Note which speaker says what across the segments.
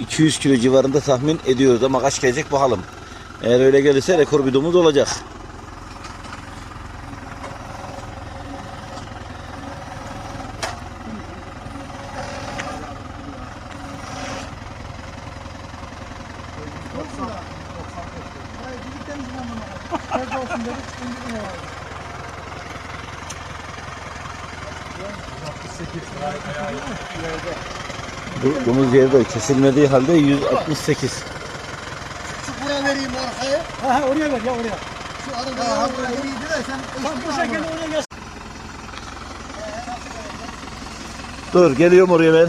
Speaker 1: 200 kilo civarında tahmin ediyoruz ama kaç gelecek bakalım. Eğer öyle gelirse rekor bir domuz olacak. Bu domuz yerde kesilmediği halde 168.
Speaker 2: Şu buraya vereyim arkaya.
Speaker 3: Ha, ha, oraya ver ya oraya.
Speaker 2: Şu arabaya buraya vereyim de sen
Speaker 3: Tam bu şekilde oraya gel.
Speaker 1: Dur geliyorum oraya ben.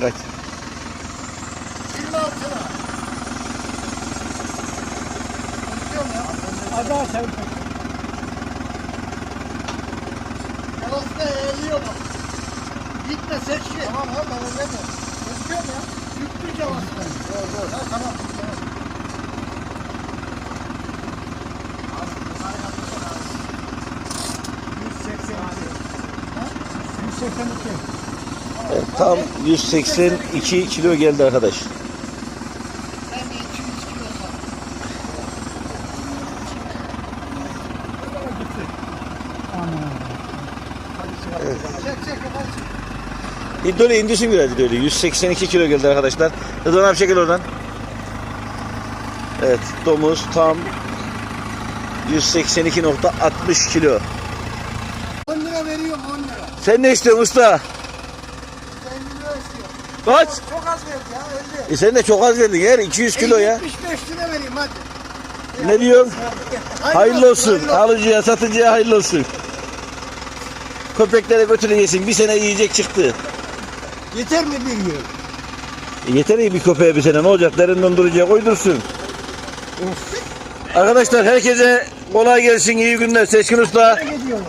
Speaker 1: Kaç.
Speaker 3: Aç sen.
Speaker 2: Yarası da eğiliyor bak. Gitme seçki. Tamam ha ben öyle mi? Konuşuyorum ya. Yüklü da. Doğru doğru. Ha, tamam.
Speaker 1: Evet, tam 182 kilo geldi arkadaş.
Speaker 2: Ben de 200 kilo sağ. Çek çek yapar çek.
Speaker 1: İdoli indirsin biraz İdoli. 182 kilo geldi arkadaşlar. Rıdvan abi çekil oradan. Evet domuz tam 182.60 kilo.
Speaker 2: 10 lira veriyorum 10 lira.
Speaker 1: Sen ne istiyorsun usta?
Speaker 2: Ben 50 lira istiyorum.
Speaker 1: Kaç?
Speaker 2: Çok az verdi ya 50.
Speaker 1: E sen de çok az verdin yer 200 kilo ya.
Speaker 2: 75 lira vereyim hadi.
Speaker 1: Ne diyorsun? Hayırlı olsun. Alıcıya satıcıya hayırlı olsun. Köpeklere götüreceksin. Bir sene yiyecek çıktı.
Speaker 2: Yeter mi bir yıl?
Speaker 1: E yeter iyi bir köpeğe bir sene ne olacak? Derin dondurucuya koydursun. Arkadaşlar herkese kolay gelsin. iyi günler. Seçkin Usta.
Speaker 2: Ne gidiyorsun?